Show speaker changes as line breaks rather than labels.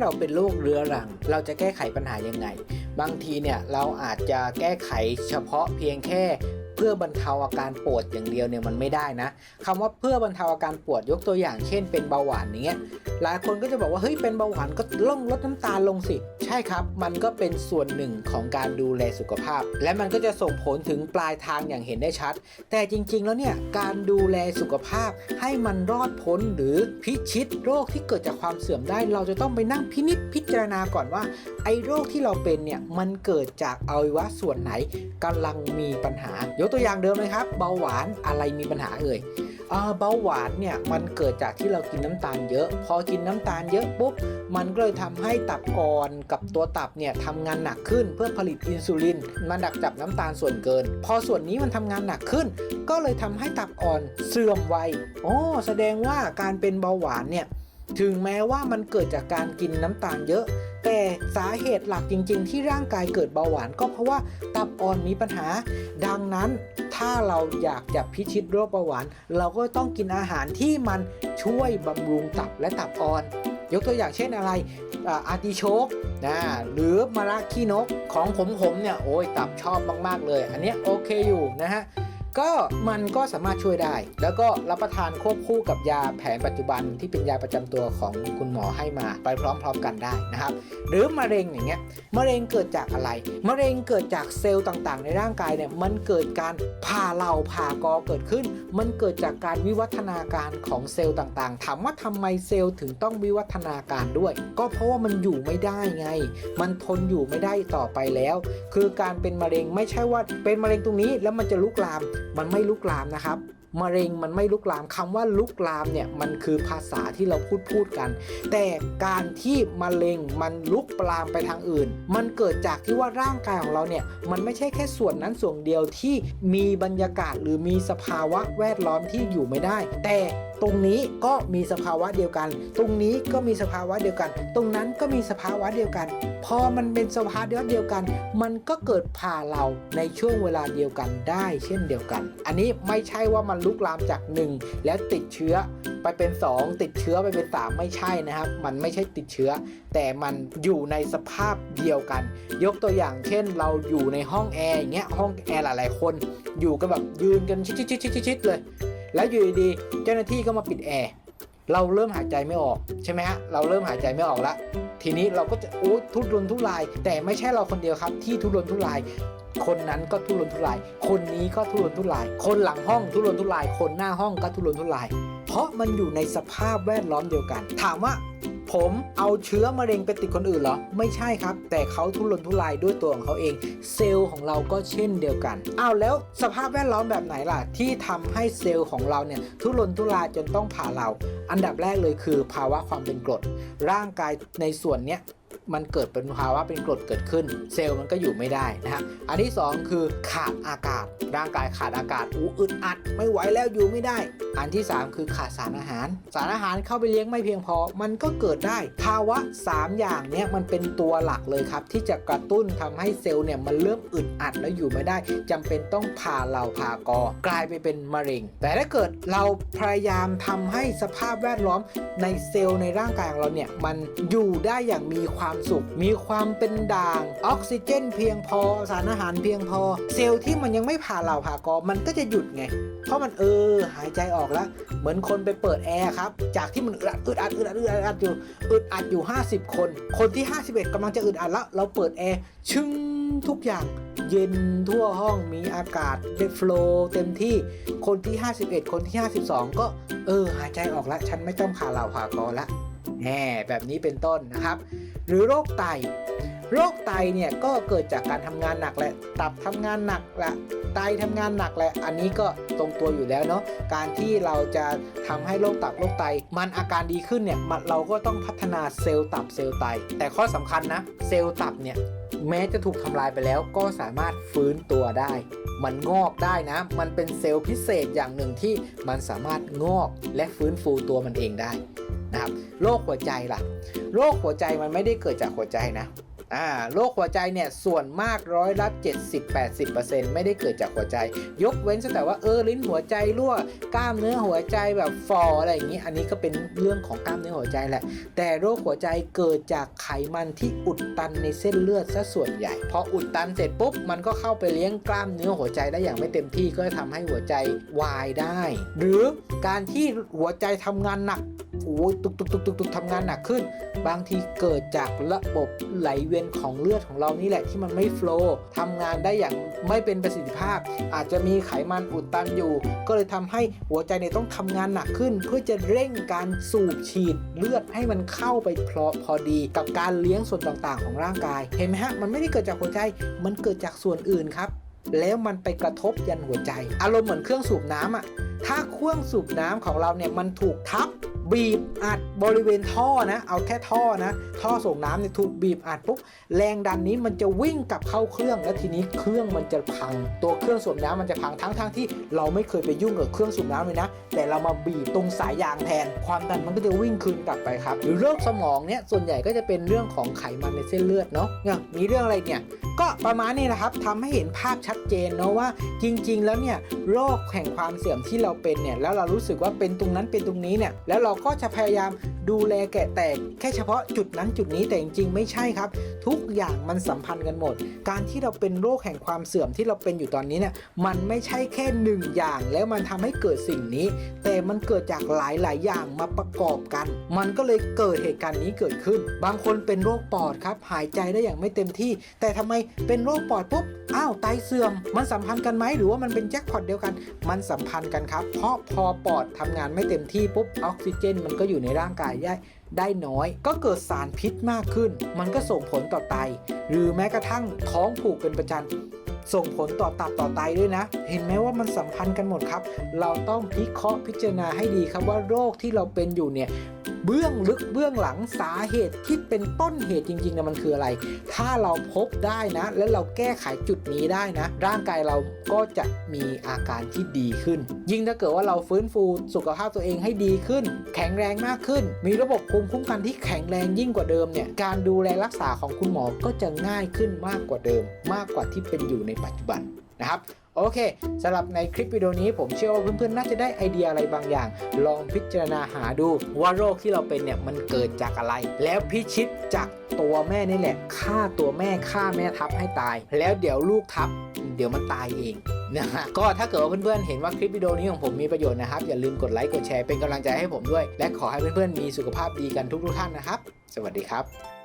เราเป็นโรคเรื้อรัง เราจะแก้ไขปัญหายังไง บางทีเนี่ยเราอาจจะแก้ไขเฉพาะเพียงแค่ พื่อบรรเทาอาการปวดอย่างเดียวเนี่ยมันไม่ได้นะคำว่าเพื่อบรรเทาอาการปวดยกตัวอย่าง เช่น เป็นเบาหวานอย่างเงี้ยหลายคนก็จะบอกว่าเฮ้ยเป็นเบาหวานก็ล่องลดน้ำตาลลงสิ ใช่ครับ มันก็เป็นส่วนหนึ่งของการดูแลสุขภาพ และมันก็จะส่งผลถึงปลายทางอย่างเห็นได้ชัด แต่จริง ๆ แล้วเนี่ยการดูแลสุขภาพให้มันรอดพ้นหรือพิชิตโรคที่เกิดจากความเสื่อมได้ เราจะต้องไปนั่งพินิจพิจารณาก่อนว่า ไอ้โรคที่เราเป็นเนี่ยมันเกิดจากอวัยวะส่วนไหนกำลังมีปัญหายกตัวอย่างเดิมเลยครับ เบาหวานอะไรมีปัญหาเอ่ยเบาหวานเนี่ยมันเกิดจากที่เรากินน้ำตาลเยอะ พอกินน้ำตาลเยอะปุ๊บมันก็เลยทำให้ตับอ่อนกับตัวตับเนี่ยทำงานหนักขึ้นเพื่อผลิตอินซูลินมาดักจับน้ำตาลส่วนเกิน พอส่วนนี้มันทำงานหนักขึ้น ก็เลยทำให้ตับอ่อนเสื่อมไวอ๋อแสดงว่าการเป็นเบาหวานเนี่ยถึงแม้ว่ามันเกิดจากการกินน้ำตาลเยอะ แต่สาเหตุหลักจริง ๆ ที่ร่างกายเกิดเบาหวานก็เพราะว่าตับอ่อนมีปัญหา ดังนั้นถ้าเราอยากจะพิชิตโรคเบาหวาน เราก็ต้องกินอาหารที่มันช่วยบำรุงตับและตับอ่อน ยกตัวอย่างเช่นอะไรอาอาร์ติโชกนะหรือมะระขี้นกของผมๆเนี่ยโอ้ยตับชอบมาก ๆ เลย อันนี้โอเคอยู่นะฮะ ก็มันก็สามารถช่วยได้ แล้วก็รับประทานควบคู่กับยาแผนปัจจุบันที่เป็นยาประจำตัวของคุณหมอให้มาไปพร้อมๆกันได้นะครับ หรือมะเร็งอย่างเงี้ยมะเร็งเกิดจากอะไร มะเร็งเกิดจากเซลล์ต่างๆ ในร่างกายเนี่ยมันเกิดการผ่าเหล่าผ่ากอเกิดขึ้น มันเกิดจากการวิวัฒนาการของเซลล์ต่างๆ ถามว่าทำไมเซลล์ถึงต้องวิวัฒนาการด้วย ก็เพราะว่ามันอยู่ไม่ได้ไง มันทนอยู่ไม่ได้ต่อไปแล้ว คือการเป็นมะเร็งไม่ใช่ว่าเป็นมะเร็งตรงนี้แล้วมันจะลุกลามมันไม่ลุกลามนะครับ มะเร็งมันไม่ลุกลามคำว่าลุกลามเนี่ยมันคือภาษาที่เราพูดพูดกัน แต่การที่มะเร็งมันลุกลามไปทางอื่น มันเกิดจากที่ว่าร่างกายของเราเนี่ยมันไม่ใช่แค่ส่วนนั้นส่วนเดียวที่มีบรรยากาศหรือมีสภาวะแวดล้อมที่อยู่ไม่ได้ แต่ตรงนี้ก็มีสภาวะเดียวกัน ตรงนี้ก็มีสภาวะเดียวกัน ตรงนั้นก็มีสภาวะเดียวกัน พอมันเป็นสภาวะเดียวกัน มันก็เกิดผ่าเราในช่วงเวลาเดียวกันได้เช่นเดียวกัน อันนี้ไม่ใช่ว่ามันลุกลามจาก 1 แล้วติดเชื้อไปเป็น 2 ติดเชื้อไปเป็น 3 ไม่ใช่นะครับ มันไม่ใช่ติดเชื้อ แต่มันอยู่ในสภาพเดียวกัน ยกตัวอย่างเช่น เราอยู่ในห้องแอร์อย่างเงี้ยห้องแอร์หลายๆ คน อยู่กันแบบยืนกันชิดๆๆๆเลย แล้วอยู่ดีๆเจ้าหน้าที่ก็มาปิดแอร์ เราเริ่มหายใจไม่ออกใช่ไหมฮะเราเริ่มหายใจไม่ออกแล้วทีนี้เราก็จะโอ้ทุรนทุราย แต่ไม่ใช่เราคนเดียวครับ ที่ทุรนทุราย คนนั้นก็ทุรนทุราย คนนี้ก็ทุรนทุราย คนหลังห้องทุรนทุราย คนหน้าห้องก็ทุรนทุราย เพราะมันอยู่ในสภาพแวดล้อมเดียวกัน ถามว่า ผมเอาเชื้อมะเร็งไปติดคนอื่นเหรอ ไม่ใช่ครับ แต่เขาทุรนทุรายด้วยตัวของเขาเอง เซลล์ของเราก็เช่นเดียวกันอ้าวแล้วสภาพแวดล้อมแบบไหนล่ะ ที่ทำให้เซลล์ของเราเนี่ยทุรนทุรายจนต้องผ่าเรา อันดับแรกเลยคือภาวะความเป็นกรด ร่างกายในส่วนเนี้ย มันเกิดเป็นภาวะเป็นกรดเกิดขึ้น เซลล์มันก็อยู่ไม่ได้นะฮะอันที่สองคือขาดอากาศ ร่างกายขาดอากาศอู้อึดอัด ไม่ไหวแล้วอยู่ไม่ได้ อันที่ 3 คือขาดสารอาหาร สารอาหารเข้าไปเลี้ยงไม่เพียงพอ มันก็เกิดได้ ภาวะ 3 อย่างเนี้ยมันเป็นตัวหลักเลยครับ ที่จะกระตุ้นทำให้เซลล์เนี่ยมันเริ่มอึดอัดแล้วอยู่ไม่ได้จำเป็นต้องผ่าเราผ่ากอกลายไปเป็นมะเร็ง แต่ถ้าเกิดเราพยายามทำให้สภาพแวดล้อมในเซลล์ในร่างกายของเราเนี่ยมันอยู่ได้อย่างมีความสุข มีความเป็นด่าง ออกซิเจน เพียงพอ สารอาหารเพียงพอ เซลล์ที่มันยังไม่ผ่าเหล่าผ่ากอมันก็จะหยุดไง เพราะมันเออหายใจออกแล้ว เหมือนคนไปเปิดแอร์ครับ จากที่มันอึดอัดอึดอัดอึดอัดอึดอัดอยู่อึดอัดอยู่ 50 คน คนที่ 51กำลังจะอึดอัดแล้ว เราเปิดแอร์ชึ้งทุกอย่างเย็นทั่วห้องมีอากาศได้โฟลว์เต็มที่คนที่ 51 คนที่ 52 ก็เออหายใจออกแล้ว ฉันไม่ต้องผ่าเหล่าผ่ากอละ แห่แบบนี้เป็นต้นนะครับ หรือโรคไต โรคไตเนี่ยก็เกิดจากการทำงานหนักแหละ ตับทำงานหนักแหละไตทำงานหนักแหละ อันนี้ก็ตรงตัวอยู่แล้วเนาะ การที่เราจะทำให้โรคตับโรคไต มันอาการดีขึ้นเนี่ยเราก็ต้องพัฒนาเซลล์ตับเซลล์ไต แต่ข้อสำคัญนะ เซลล์ตับเนี่ย แม้จะถูกทำลายไปแล้วก็สามารถฟื้นตัวได้ มันงอกได้นะ มันเป็นเซลล์พิเศษอย่างหนึ่งที่มันสามารถงอกและฟื้นฟูตัวมันเองได้นะครับโรคหัวใจล่ะโรคหัวใจมันไม่ได้เกิดจากหัวใจนะ อ่าโรคหัวใจเนี่ยส่วนมากร้อยละ 70-80%ไม่ได้เกิดจากหัวใจ ยกเว้นแต่ว่าเออลิ้นหัวใจรั่วกล้ามเนื้อหัวใจแบบฟออะไรอย่างนี้ อันนี้ก็เป็นเรื่องของกล้ามเนื้อหัวใจแหละ แต่โรคหัวใจเกิดจากไขมันที่อุดตันในเส้นเลือดซะส่วนใหญ่พออุดตันเสร็จปุ๊บมันก็เข้าไปเลี้ยงกล้ามเนื้อหัวใจได้อย่างไม่เต็มที่ก็จะทำให้หัวใจวายได้ หรือการที่หัวใจทำงานหนักโอ้ยตุกตุกตุกตุกตุกทำงานหนักขึ้น บางทีเกิดจากระบบไหลเวียนของเลือดของเรานี่แหละที่มันไม่โฟล์ทำงานได้อย่างไม่เป็นประสิทธิภาพ อาจจะมีไขมันอุดตันอยู่ ก็เลยทำให้หัวใจเนี่ยต้องทำงานหนักขึ้น เพื่อจะเร่งการสูบฉีดเลือดให้มันเข้าไปพอพอดี กับการเลี้ยงส่วนต่างๆ ของร่างกาย เห็นไหมฮะมันไม่ได้เกิดจากหัวใจ มันเกิดจากส่วนอื่นครับ แล้วมันไปกระทบยันหัวใจ อารมณ์เหมือนเครื่องสูบน้ำอะถ้าเครื่องสูบน้ำของเราเนี่ยมันถูกทับ บีบอัดบริเวณท่อนะ เอาแค่ท่อนะ ท่อส่งน้ำเนี่ยถูกบีบอัดปุ๊บแรงดันนี้มันจะวิ่งกลับเข้าเครื่อง แล้วทีนี้เครื่องมันจะพัง ตัวเครื่องสูบน้ำมันจะพังทั้งทั้งที่เราไม่เคยไปยุ่งกับเครื่องสูบน้ำเลยนะ แต่เรามาบีบตรงสายยางแทน ความดันมันก็จะวิ่งคืนกลับไปครับ หรือโรคสมองเนี่ยส่วนใหญ่ก็จะเป็นเรื่องของไขมันในเส้นเลือดเนาะเนี่ยมีเรื่องอะไรเนี่ย ก็ประมาณนี้นะครับทำให้เห็นภาพชัดเจนเนาะว่าจริง ๆ แล้วเนี่ยโรคแห่งความเสื่อมที่เราเป็นเนี่ยแล้วเรารู้สึกว่าเป็นตรงนั้นเป็นตรงนี้เนี่ยแล้วเราก็จะพยายามดูแลแกะแต่แค่เฉพาะจุดนั้นจุดนี้แต่จริง ๆ ไม่ใช่ครับ ทุกอย่างมันสัมพันธ์กันหมด การที่เราเป็นโรคแห่งความเสื่อมที่เราเป็นอยู่ตอนนี้เนี่ยมันไม่ใช่แค่หนึ่งอย่างแล้วมันทำให้เกิดสิ่งนี้ แต่มันเกิดจากหลายๆ อย่างมาประกอบกัน มันก็เลยเกิดเหตุการณ์นี้เกิดขึ้น บางคนเป็นโรคปอดครับหายใจได้อย่างไม่เต็มที่ แต่ทำไมเป็นโรคปอดปุ๊บ อ้าวไตเสื่อม มันสัมพันธ์กันไหมหรือว่ามันเป็นแจ็คพอตเดียวกัน มันสัมพันธ์กันครับ เพราะพอปอดทำงานไม่เต็มที่ปุ๊บออกซิเจน มันก็อยู่ในร่างกายได้ได้น้อย ก็เกิดสารพิษมากขึ้น มันก็ส่งผลต่อไต หรือแม้กระทั่งท้องผูกเป็นประจำส่งผลต่อตับต่อไตด้วยนะ เห็นไหมว่ามันสัมพันธ์กันหมดครับ เราต้องพิเคราะห์พิจารณาให้ดีครับว่าโรคที่เราเป็นอยู่เนี่ย เบื้องลึกเบื้องหลังสาเหตุที่เป็นต้นเหตุจริงๆนะมันคืออะไร ถ้าเราพบได้นะ แล้วเราแก้ไขจุดนี้ได้นะ ร่างกายเราก็จะมีอาการที่ดีขึ้น ยิ่งถ้าเกิดว่าเราฟื้นฟูสุขภาพตัวเองให้ดีขึ้น แข็งแรงมากขึ้น มีระบบภูมิคุ้มกันที่แข็งแรงยิ่งกว่าเดิมเนี่ยการดูแลรักษาของคุณหมอก็จะง่ายขึ้นมากกว่าเดิม มากกว่าที่เป็นอยู่ในปัจจุบัน นะครับ โอเคสำหรับในคลิปวิดีโอนี้ผมเชื่อว่าเพื่อนๆ น่าจะได้ไอเดียอะไรบางอย่าง ลองพิจารณาหาดูว่าโรคที่เราเป็นเนี่ยมันเกิดจากอะไร แล้วพิชิตจากตัวแม่นี่แหละฆ่าตัวแม่ฆ่าแม่ทับให้ตาย แล้วเดี๋ยวลูกทับ เดี๋ยวมันตายเองนะฮะก็ถ้าเกิดว่าเพื่อนๆ เห็นว่าคลิปวิดีโอนี้ของผมมีประโยชน์นะครับ อย่าลืมกดไลค์กดแชร์เป็นกำลังใจให้ผมด้วย และขอให้เพื่อนๆ มีสุขภาพดีกันทุกๆท่านนะครับ สวัสดีครับ